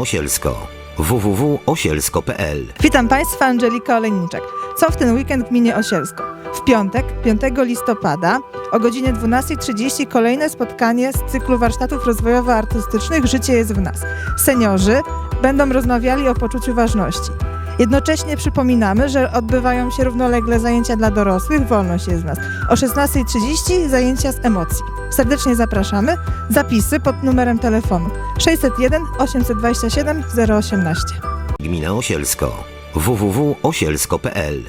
Osielsko www.osielsko.pl Witam Państwa, Angelika Olejniczak. Co w ten weekend w gminie Osielsko? W piątek, 5 listopada o godzinie 12.30 kolejne spotkanie z cyklu warsztatów rozwojowo-artystycznych Życie jest w nas. Seniorzy będą rozmawiali o poczuciu ważności. Jednocześnie przypominamy, że odbywają się równolegle zajęcia dla dorosłych, wolność jest w nas. O 16.30 zajęcia z emocji. Serdecznie zapraszamy. Zapisy pod numerem telefonu 601 827 018. Gmina Osielsko www.osielsko.pl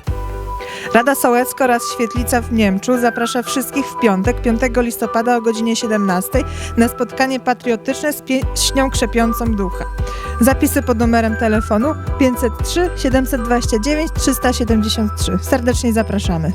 Rada Sołecko oraz Świetlica w Niemczu zaprasza wszystkich w piątek, 5 listopada o godzinie 17 na spotkanie patriotyczne z pieśnią krzepiącą ducha. Zapisy pod numerem telefonu 503 729 373. Serdecznie zapraszamy.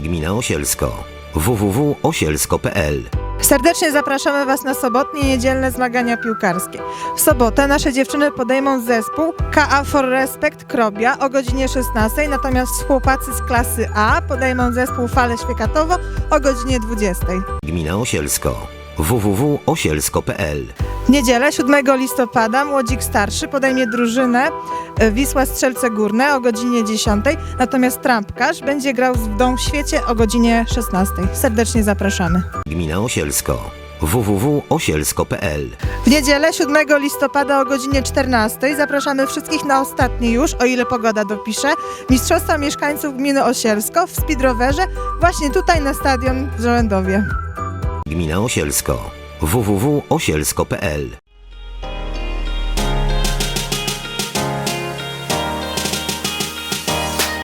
Gmina Osielsko www.osielsko.pl Serdecznie zapraszamy Was na sobotnie i niedzielne zmagania piłkarskie. W sobotę nasze dziewczyny podejmą zespół KA for Respect Krobia o godzinie 16, natomiast chłopacy z klasy A podejmą zespół Fale Świekatowo o godzinie 20. Gmina Osielsko www.osielsko.pl niedzielę 7 listopada Młodzik Starszy podejmie drużynę e, Wisła Strzelce Górne o godzinie 10, natomiast Trampkarz będzie grał w Dom w Świecie o godzinie 16. Serdecznie zapraszamy. Gmina Osielsko www.osielsko.pl W niedzielę 7 listopada o godzinie 14 zapraszamy wszystkich na ostatni już, o ile pogoda dopisze, Mistrzostwa Mieszkańców Gminy Osielsko w speedrowerze właśnie tutaj na stadion w Żołędowie. Gmina Osielsko www.osielsko.pl